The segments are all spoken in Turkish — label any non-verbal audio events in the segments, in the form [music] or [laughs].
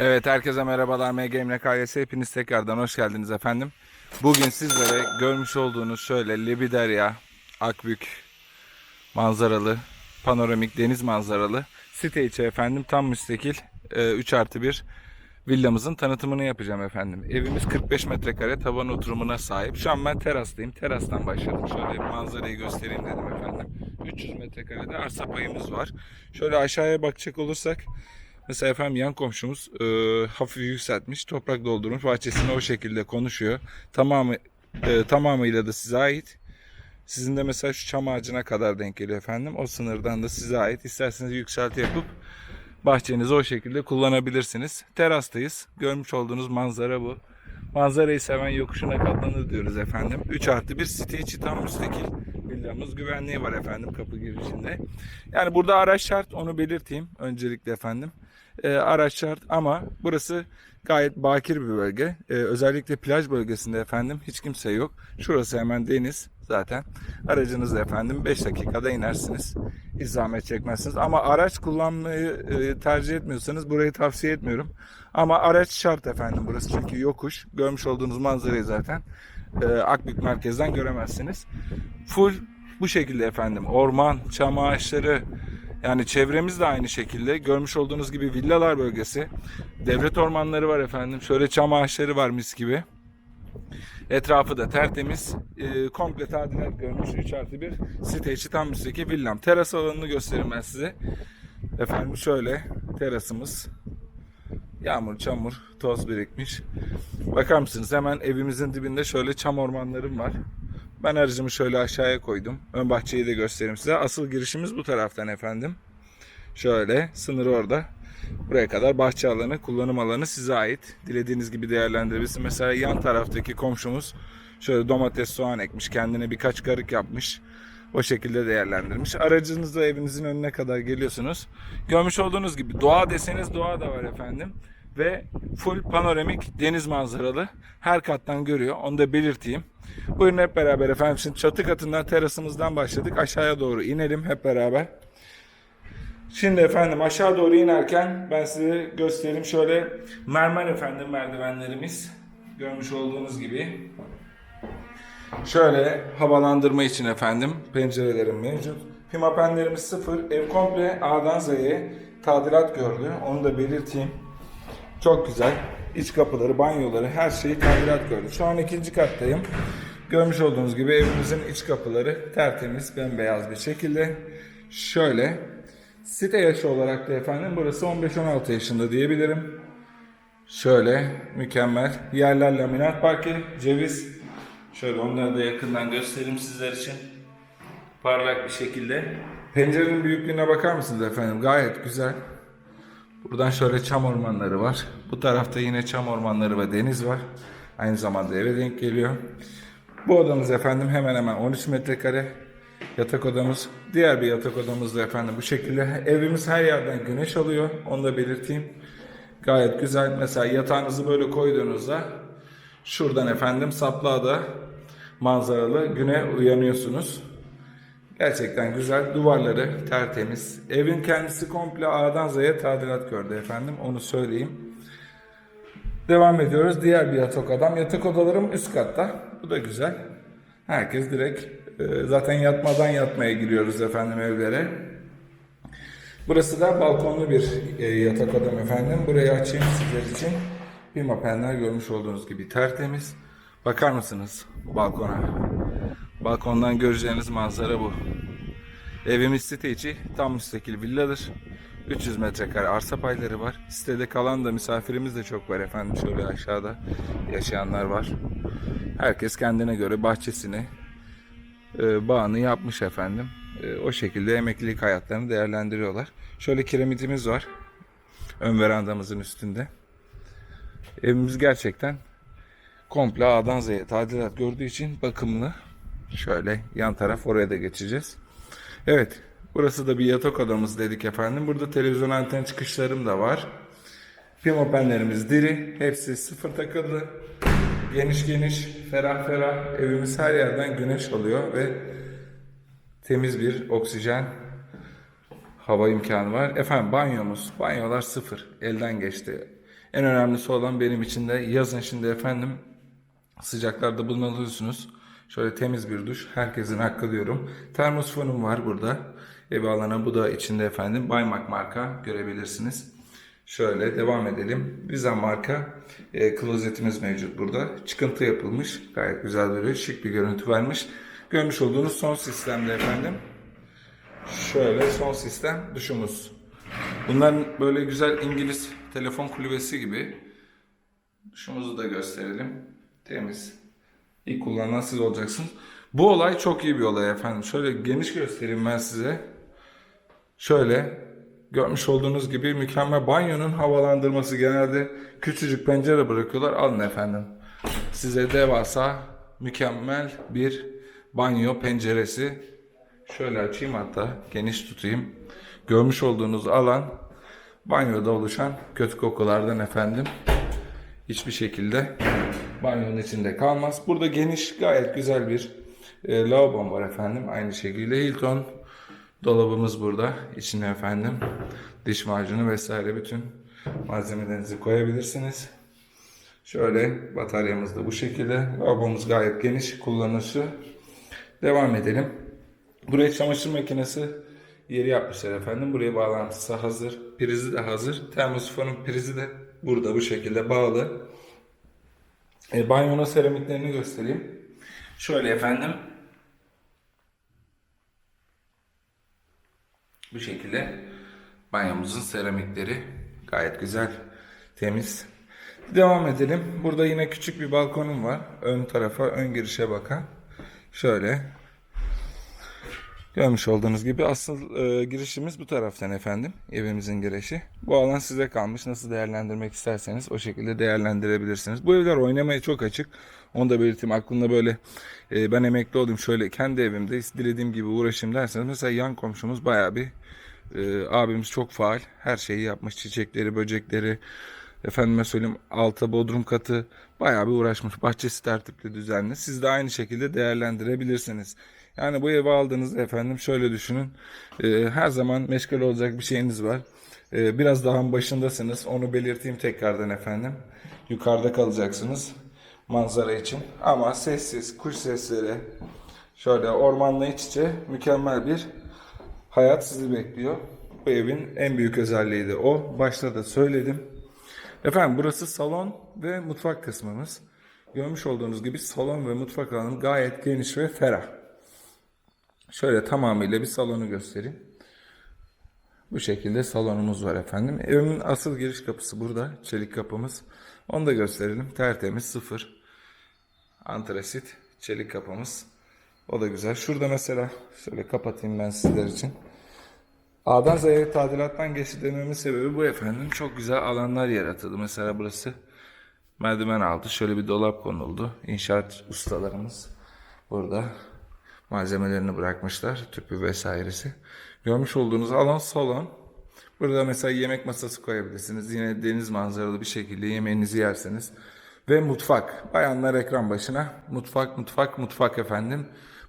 Evet herkese merhabalar MGM KYS hepiniz tekrardan hoş geldiniz efendim. Bugün sizlere görmüş olduğunuz şöyle Lebiderya, Akbük manzaralı, panoramik deniz manzaralı site içi efendim tam müstakil e, 3 artı 1 villamızın tanıtımını yapacağım efendim. Evimiz 45 metrekare tavan oturumuna sahip. Şu an ben terastayım. Terastan başladım. Şöyle manzarayı göstereyim dedim efendim. 300 metrekarede arsa payımız var. Şöyle aşağıya bakacak olursak Mesela efendim yan komşumuz e, hafif yükseltmiş, toprak doldurmuş, bahçesini o şekilde konuşuyor. Tamamı e, tamamıyla da size ait. Sizin de mesela şu çam ağacına kadar denk geliyor efendim. O sınırdan da size ait. İsterseniz yükselti yapıp bahçenizi o şekilde kullanabilirsiniz. Terastayız. Görmüş olduğunuz manzara bu. Manzarayı seven yokuşuna katlanır diyoruz efendim. 3 artı 1 site içi tam müstakil villamız. Güvenliği var efendim kapı girişinde. Yani burada araç şart onu belirteyim öncelikle efendim. Ee, araç şart ama burası gayet bakir bir bölge. Ee, özellikle plaj bölgesinde efendim hiç kimse yok. Şurası hemen deniz zaten. Aracınızla efendim 5 dakikada inersiniz. Hiç zahmet çekmezsiniz. Ama araç kullanmayı e, tercih etmiyorsanız burayı tavsiye etmiyorum. Ama araç şart efendim burası çünkü yokuş. Görmüş olduğunuz manzarayı zaten e, Akbük merkezden göremezsiniz. Full bu şekilde efendim. Orman, çam ağaçları, yani çevremiz de aynı şekilde. Görmüş olduğunuz gibi villalar bölgesi. Devlet ormanları var efendim. Şöyle çam ağaçları var mis gibi. Etrafı da tertemiz. E, komple tadilat görmüş 3 artı 1 site içi tam üstteki villam. Teras alanını göstereyim ben size. Efendim şöyle terasımız. Yağmur, çamur, toz birikmiş. Bakar mısınız hemen evimizin dibinde şöyle çam ormanlarım var. Ben aracımı şöyle aşağıya koydum. Ön bahçeyi de göstereyim size. Asıl girişimiz bu taraftan efendim. Şöyle sınır orada. Buraya kadar bahçe alanı, kullanım alanı size ait. Dilediğiniz gibi değerlendirebilirsiniz. Mesela yan taraftaki komşumuz şöyle domates, soğan ekmiş. Kendine birkaç karık yapmış. O şekilde değerlendirmiş. Aracınızla evinizin önüne kadar geliyorsunuz. Görmüş olduğunuz gibi doğa deseniz doğa da var efendim. Ve full panoramik deniz manzaralı. Her kattan görüyor. Onu da belirteyim. Buyurun hep beraber efendim. Şimdi çatı katından terasımızdan başladık. Aşağıya doğru inelim hep beraber. Şimdi efendim aşağı doğru inerken ben size göstereyim. Şöyle mermer efendim merdivenlerimiz. Görmüş olduğunuz gibi. Şöyle havalandırma için efendim pencerelerim mevcut. Pimapenlerimiz sıfır. Ev komple A'dan Z'ye tadilat gördü. Onu da belirteyim. Çok güzel. İç kapıları, banyoları her şeyi tadilat gördü. Şu an ikinci kattayım. Görmüş olduğunuz gibi evimizin iç kapıları tertemiz, bembeyaz bir şekilde. Şöyle site yaşı olarak da efendim burası 15-16 yaşında diyebilirim. Şöyle mükemmel. Yerler laminat parke, ceviz. Şöyle onları da yakından göstereyim sizler için. Parlak bir şekilde. Pencerenin büyüklüğüne bakar mısınız efendim? Gayet güzel. Buradan şöyle çam ormanları var. Bu tarafta yine çam ormanları ve deniz var. Aynı zamanda eve denk geliyor. Bu odamız efendim hemen hemen 13 metrekare yatak odamız. Diğer bir yatak odamız da efendim bu şekilde. Evimiz her yerden güneş alıyor. Onu da belirteyim. Gayet güzel. Mesela yatağınızı böyle koyduğunuzda şuradan efendim saplığa da manzaralı güne uyanıyorsunuz. Gerçekten güzel. Duvarları tertemiz. Evin kendisi komple A'dan Z'ye tadilat gördü efendim. Onu söyleyeyim. Devam ediyoruz. Diğer bir yatak odam. Yatak odalarım üst katta. Bu da güzel. Herkes direkt e, zaten yatmadan yatmaya giriyoruz efendim evlere. Burası da balkonlu bir e, yatak odam efendim. Burayı açayım sizler için. Pimapenler görmüş olduğunuz gibi tertemiz. Bakar mısınız balkona? Balkondan göreceğiniz manzara bu. Evimiz site içi tam müstakil villadır. 300 metrekare arsa payları var. Sitede kalan da misafirimiz de çok var efendim. Şöyle aşağıda yaşayanlar var. Herkes kendine göre bahçesini, e, bağını yapmış efendim. E, o şekilde emeklilik hayatlarını değerlendiriyorlar. Şöyle kiremitimiz var. Ön verandamızın üstünde. Evimiz gerçekten komple A'dan Z'ye tadilat gördüğü için bakımlı. Şöyle yan taraf oraya da geçeceğiz. Evet. Burası da bir yatak odamız dedik efendim. Burada televizyon anten çıkışlarım da var. Pimapenlerimiz diri. Hepsi sıfır takıldı. Geniş geniş, ferah ferah. Evimiz her yerden güneş alıyor ve temiz bir oksijen hava imkanı var. Efendim banyomuz, banyolar sıfır. Elden geçti. En önemlisi olan benim için de yazın şimdi efendim sıcaklarda bulunabiliyorsunuz. Şöyle temiz bir duş. Herkesin hakkı diyorum. Termosfonum var burada. Ev alana bu da içinde efendim. Baymak marka görebilirsiniz. Şöyle devam edelim. Biza marka e, klozetimiz mevcut burada. Çıkıntı yapılmış. Gayet güzel duruyor. Şık bir görüntü vermiş. Görmüş olduğunuz son sistemde efendim. Şöyle son sistem duşumuz. Bunların böyle güzel İngiliz telefon kulübesi gibi. Duşumuzu da gösterelim. Temiz. İlk kullanan siz olacaksınız. Bu olay çok iyi bir olay efendim. Şöyle geniş göstereyim ben size. Şöyle görmüş olduğunuz gibi mükemmel banyonun havalandırması genelde küçücük pencere bırakıyorlar. Alın efendim. Size devasa mükemmel bir banyo penceresi. Şöyle açayım hatta geniş tutayım. Görmüş olduğunuz alan banyoda oluşan kötü kokulardan efendim hiçbir şekilde banyonun içinde kalmaz. Burada geniş gayet güzel bir e, lavabom var efendim. Aynı şekilde Hilton dolabımız burada. İçine efendim diş macunu vesaire bütün malzemelerinizi koyabilirsiniz. Şöyle bataryamız da bu şekilde. Lavabomuz gayet geniş, kullanışlı. Devam edelim. Buraya çamaşır makinesi yeri yapmışlar efendim. Buraya bağlantısı hazır. Prizi de hazır. Termosifonun prizi de burada bu şekilde bağlı. E, banyonun seramiklerini göstereyim. Şöyle efendim. Bu şekilde banyomuzun seramikleri gayet güzel, temiz. Devam edelim. Burada yine küçük bir balkonum var. Ön tarafa, ön girişe bakan. Şöyle. Görmüş olduğunuz gibi asıl e, girişimiz bu taraftan efendim. Evimizin girişi. Bu alan size kalmış. Nasıl değerlendirmek isterseniz o şekilde değerlendirebilirsiniz. Bu evler oynamaya çok açık. Onu da belirteyim. Aklımda böyle e, ben emekli oldum şöyle kendi evimde dilediğim gibi uğraşayım derseniz. Mesela yan komşumuz bayağı bir e, abimiz çok faal. Her şeyi yapmış. Çiçekleri, böcekleri, efendime söyleyeyim alta bodrum katı bayağı bir uğraşmış. Bahçesi tertipli düzenli. Siz de aynı şekilde değerlendirebilirsiniz. Yani bu evi aldığınızda efendim şöyle düşünün. Ee, her zaman meşgul olacak bir şeyiniz var. Ee, biraz daha başındasınız. Onu belirteyim tekrardan efendim. Yukarıda kalacaksınız manzara için. Ama sessiz, kuş sesleri, şöyle ormanla iç içe mükemmel bir hayat sizi bekliyor. Bu evin en büyük özelliği de o. Başta da söyledim. Efendim burası salon ve mutfak kısmımız. Görmüş olduğunuz gibi salon ve mutfak alanı gayet geniş ve ferah. Şöyle tamamıyla bir salonu göstereyim. Bu şekilde salonumuz var efendim. Evimin asıl giriş kapısı burada. Çelik kapımız. Onu da gösterelim. Tertemiz sıfır. Antrasit çelik kapımız. O da güzel. Şurada mesela şöyle kapatayım ben sizler için. A'dan Z'ye tadilattan geçti dememin sebebi bu efendim. Çok güzel alanlar yaratıldı. Mesela burası merdiven altı. Şöyle bir dolap konuldu. İnşaat ustalarımız burada malzemelerini bırakmışlar. Tüpü vesairesi. Görmüş olduğunuz alan salon. Burada mesela yemek masası koyabilirsiniz. Yine deniz manzaralı bir şekilde yemeğinizi yerseniz. Ve mutfak. Bayanlar ekran başına. Mutfak, mutfak, mutfak efendim.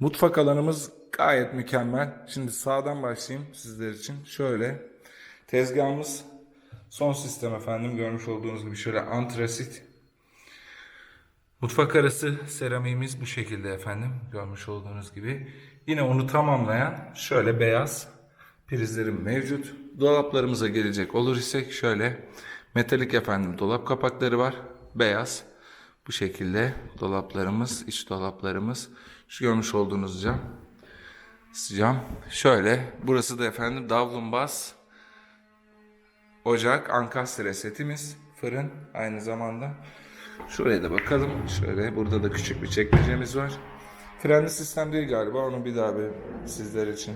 Mutfak alanımız gayet mükemmel. Şimdi sağdan başlayayım sizler için. Şöyle. Tezgahımız son sistem efendim. Görmüş olduğunuz gibi şöyle antrasit. Mutfak arası seramiğimiz bu şekilde efendim. Görmüş olduğunuz gibi. Yine onu tamamlayan şöyle beyaz prizlerim mevcut. Dolaplarımıza gelecek olur isek şöyle metalik efendim dolap kapakları var. Beyaz. Bu şekilde dolaplarımız, iç dolaplarımız. Şu görmüş olduğunuz cam. Cam. Şöyle. Burası da efendim davlumbaz. Ocak, ankastre setimiz. Fırın aynı zamanda. Şuraya da bakalım. Şöyle burada da küçük bir çekmecemiz var. Frenli sistem değil galiba. Onu bir daha bir sizler için.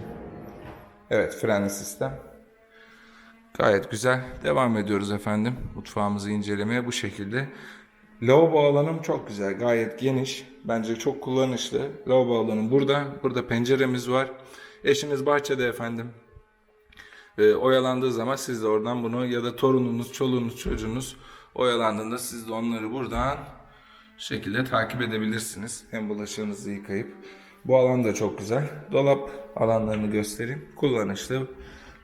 Evet frenli sistem. Gayet güzel. Devam ediyoruz efendim. Mutfağımızı incelemeye bu şekilde. Lavabo alanım çok güzel. Gayet geniş. Bence çok kullanışlı. Lavabo alanım burada. Burada penceremiz var. Eşiniz bahçede efendim. E, oyalandığı zaman siz de oradan bunu ya da torununuz, çoluğunuz, çocuğunuz oyalandığında siz de onları buradan şekilde takip edebilirsiniz. Hem bulaşığınızı yıkayıp. Bu alan da çok güzel. Dolap alanlarını göstereyim. Kullanışlı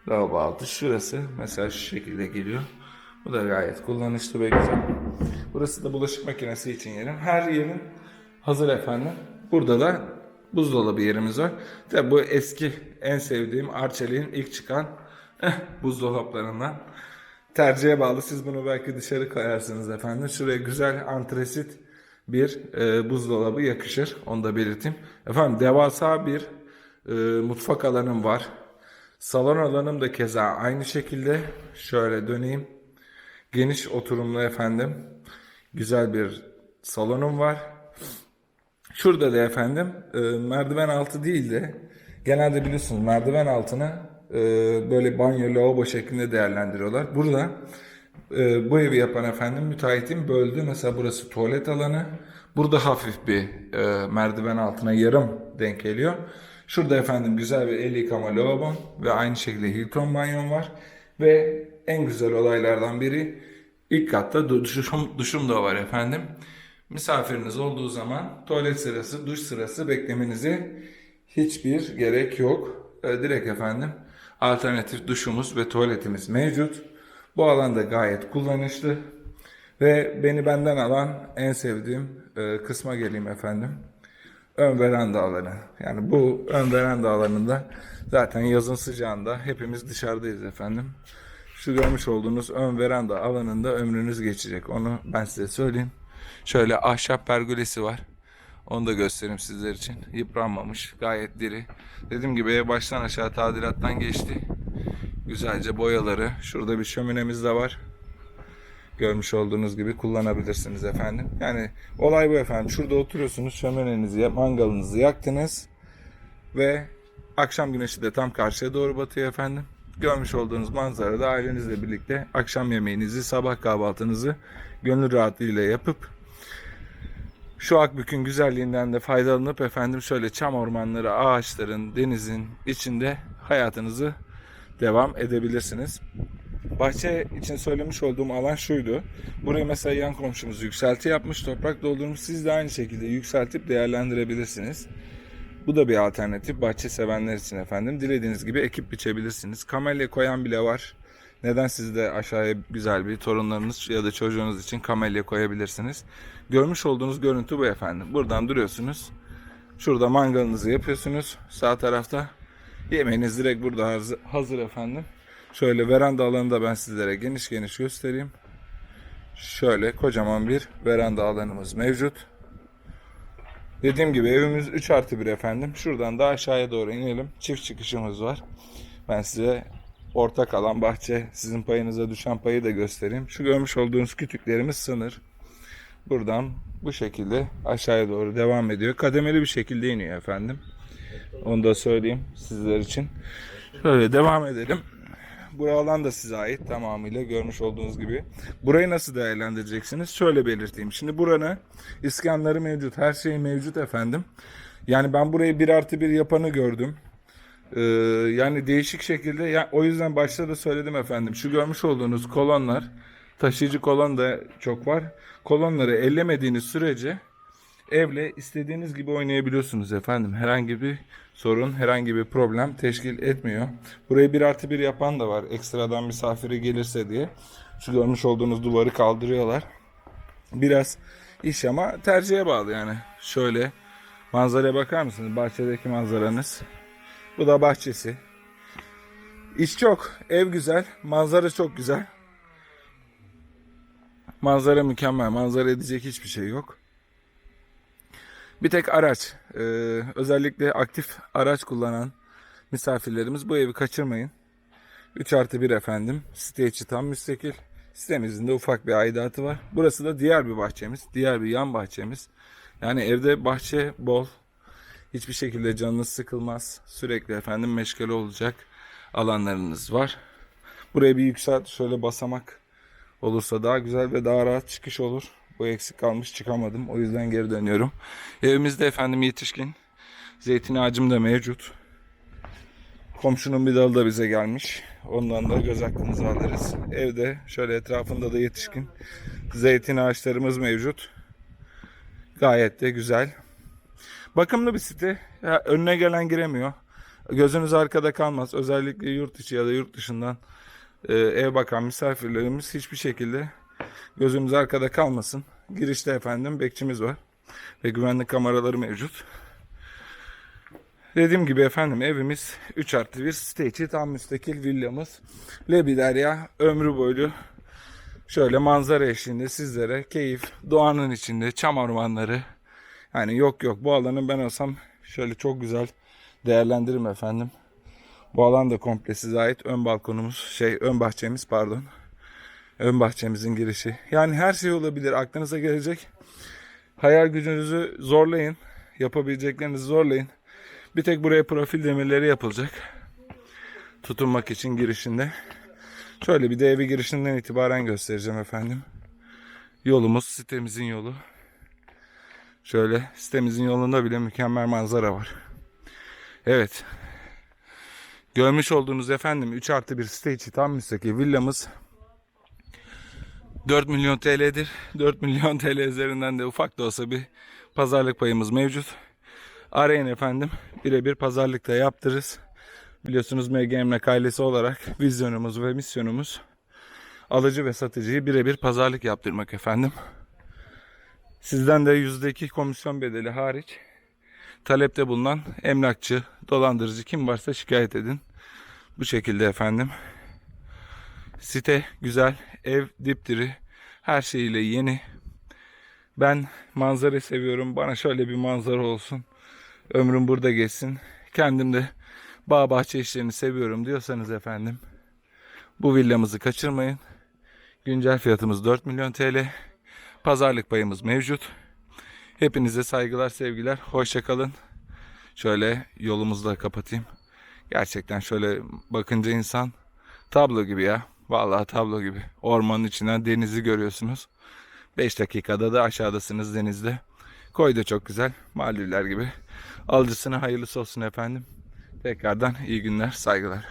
lavabo altı. Şurası mesela şu şekilde geliyor. Bu da gayet kullanışlı ve güzel. Burası da bulaşık makinesi için yerim. Her yerin hazır efendim. Burada da buzdolabı yerimiz var. Tabi bu eski en sevdiğim Arçelik'in ilk çıkan eh, buzdolaplarından. Tercihe bağlı. Siz bunu belki dışarı koyarsınız efendim. Şuraya güzel antresit bir e, buzdolabı yakışır. Onu da belirteyim. Efendim devasa bir e, mutfak alanım var. Salon alanım da keza aynı şekilde. Şöyle döneyim. Geniş oturumlu efendim. Güzel bir salonum var. Şurada da efendim e, merdiven altı değil de genelde biliyorsunuz merdiven altına e, böyle banyo lavabo şeklinde değerlendiriyorlar. Burada e, bu evi yapan efendim müteahhitin böldü. Mesela burası tuvalet alanı. Burada hafif bir e, merdiven altına yarım denk geliyor. Şurada efendim güzel bir el yıkama lavabom ve aynı şekilde Hilton banyon var. Ve en güzel olaylardan biri ilk katta duşum, duşum da var efendim. Misafiriniz olduğu zaman tuvalet sırası, duş sırası beklemenize hiçbir gerek yok. E, direkt efendim alternatif duşumuz ve tuvaletimiz mevcut. Bu alanda gayet kullanışlı. Ve beni benden alan en sevdiğim e, kısma geleyim efendim. Ön veranda alanı. Yani bu ön veranda alanında zaten yazın sıcağında hepimiz dışarıdayız efendim. Şu görmüş olduğunuz ön veranda alanında ömrünüz geçecek. Onu ben size söyleyeyim. Şöyle ahşap pergolesi var. Onu da göstereyim sizler için. Yıpranmamış. Gayet diri. Dediğim gibi baştan aşağı tadilattan geçti. Güzelce boyaları. Şurada bir şöminemiz de var. Görmüş olduğunuz gibi kullanabilirsiniz efendim. Yani olay bu efendim. Şurada oturuyorsunuz. Şöminenizi, mangalınızı yaktınız. Ve akşam güneşi de tam karşıya doğru batıyor efendim. Görmüş olduğunuz manzarada ailenizle birlikte akşam yemeğinizi, sabah kahvaltınızı gönül rahatlığıyla yapıp şu Akbük'ün güzelliğinden de faydalanıp efendim şöyle çam ormanları, ağaçların, denizin içinde hayatınızı devam edebilirsiniz. Bahçe için söylemiş olduğum alan şuydu. Buraya mesela yan komşumuz yükselti yapmış, toprak doldurmuş. Siz de aynı şekilde yükseltip değerlendirebilirsiniz. Bu da bir alternatif bahçe sevenler için efendim. Dilediğiniz gibi ekip biçebilirsiniz. Kamelya koyan bile var. Neden siz de aşağıya güzel bir torunlarınız ya da çocuğunuz için kamelya koyabilirsiniz. Görmüş olduğunuz görüntü bu efendim. Buradan duruyorsunuz. Şurada mangalınızı yapıyorsunuz. Sağ tarafta yemeğiniz direkt burada hazır, efendim. Şöyle veranda alanı da ben sizlere geniş geniş göstereyim. Şöyle kocaman bir veranda alanımız mevcut. Dediğim gibi evimiz 3 artı 1 efendim. Şuradan da aşağıya doğru inelim. Çift çıkışımız var. Ben size ortak alan bahçe sizin payınıza düşen payı da göstereyim. Şu görmüş olduğunuz kütüklerimiz sınır. Buradan bu şekilde aşağıya doğru devam ediyor. Kademeli bir şekilde iniyor efendim. Onu da söyleyeyim sizler için. Şöyle devam edelim. Bu alan da size ait tamamıyla görmüş olduğunuz gibi. Burayı nasıl değerlendireceksiniz? Şöyle belirteyim. Şimdi buranın iskanları mevcut. Her şey mevcut efendim. Yani ben burayı bir artı bir yapanı gördüm. Ee, yani değişik şekilde ya o yüzden başta da söyledim efendim. Şu görmüş olduğunuz kolonlar taşıyıcı kolon da çok var. Kolonları ellemediğiniz sürece evle istediğiniz gibi oynayabiliyorsunuz efendim. Herhangi bir sorun, herhangi bir problem teşkil etmiyor. Burayı bir artı bir yapan da var. Ekstradan misafiri gelirse diye. Şu görmüş olduğunuz duvarı kaldırıyorlar. Biraz iş ama tercihe bağlı yani. Şöyle manzaraya bakar mısınız? Bahçedeki manzaranız. Bu da bahçesi. İş çok. Ev güzel. Manzara çok güzel. Manzara mükemmel. Manzara edecek hiçbir şey yok. Bir tek araç. Ee, özellikle aktif araç kullanan misafirlerimiz bu evi kaçırmayın. 3 artı 1 efendim. Site içi tam müstakil. Sitemizin de ufak bir aidatı var. Burası da diğer bir bahçemiz. Diğer bir yan bahçemiz. Yani evde bahçe bol. Hiçbir şekilde canınız sıkılmaz. Sürekli efendim meşgale olacak alanlarınız var. Buraya bir yükselt şöyle basamak olursa daha güzel ve daha rahat çıkış olur. Bu eksik kalmış çıkamadım. O yüzden geri dönüyorum. Evimizde efendim yetişkin. Zeytin ağacım da mevcut. Komşunun bir dalı da bize gelmiş. Ondan da göz hakkınızı alırız. Evde şöyle etrafında da yetişkin zeytin ağaçlarımız mevcut. Gayet de güzel. Bakımlı bir site. Ya, önüne gelen giremiyor. Gözünüz arkada kalmaz. Özellikle yurt içi ya da yurt dışından e, ev bakan misafirlerimiz hiçbir şekilde gözümüz arkada kalmasın. Girişte efendim bekçimiz var ve güvenlik kameraları mevcut. Dediğim gibi efendim evimiz 3 artı 1 site içi tam müstakil villamız. Lebi Derya ömrü boyu şöyle manzara eşliğinde sizlere keyif, doğanın içinde çam ormanları. Yani yok yok bu alanı ben olsam şöyle çok güzel değerlendiririm efendim. Bu alan da komple size ait. Ön balkonumuz, şey ön bahçemiz pardon. Ön bahçemizin girişi. Yani her şey olabilir. Aklınıza gelecek. Hayal gücünüzü zorlayın. Yapabileceklerinizi zorlayın. Bir tek buraya profil demirleri yapılacak. Tutunmak için girişinde. Şöyle bir de evi girişinden itibaren göstereceğim efendim. Yolumuz sitemizin yolu. Şöyle sitemizin yolunda bile mükemmel manzara var. Evet. Görmüş olduğunuz efendim 3 artı bir site içi tam müstakil villamız 4 milyon TL'dir. 4 milyon [laughs] TL üzerinden de ufak da olsa bir pazarlık payımız mevcut. Arayın efendim. Birebir pazarlık da yaptırırız. Biliyorsunuz MG Emlak ailesi olarak vizyonumuz ve misyonumuz alıcı ve satıcıyı birebir pazarlık yaptırmak efendim. Sizden de %2 komisyon bedeli hariç talepte bulunan emlakçı, dolandırıcı kim varsa şikayet edin. Bu şekilde efendim. Site güzel, ev dipdiri, her şeyiyle yeni. Ben manzarayı seviyorum. Bana şöyle bir manzara olsun. Ömrüm burada geçsin. Kendim de bağ bahçe işlerini seviyorum diyorsanız efendim. Bu villamızı kaçırmayın. Güncel fiyatımız 4 milyon TL. Pazarlık payımız mevcut. Hepinize saygılar, sevgiler. Hoşça kalın. Şöyle yolumuzu da kapatayım. Gerçekten şöyle bakınca insan tablo gibi ya. Vallahi tablo gibi. Ormanın içinden denizi görüyorsunuz. 5 dakikada da aşağıdasınız denizde. Koy da çok güzel. Maldivler gibi. Alıcısına hayırlısı olsun efendim. Tekrardan iyi günler, saygılar.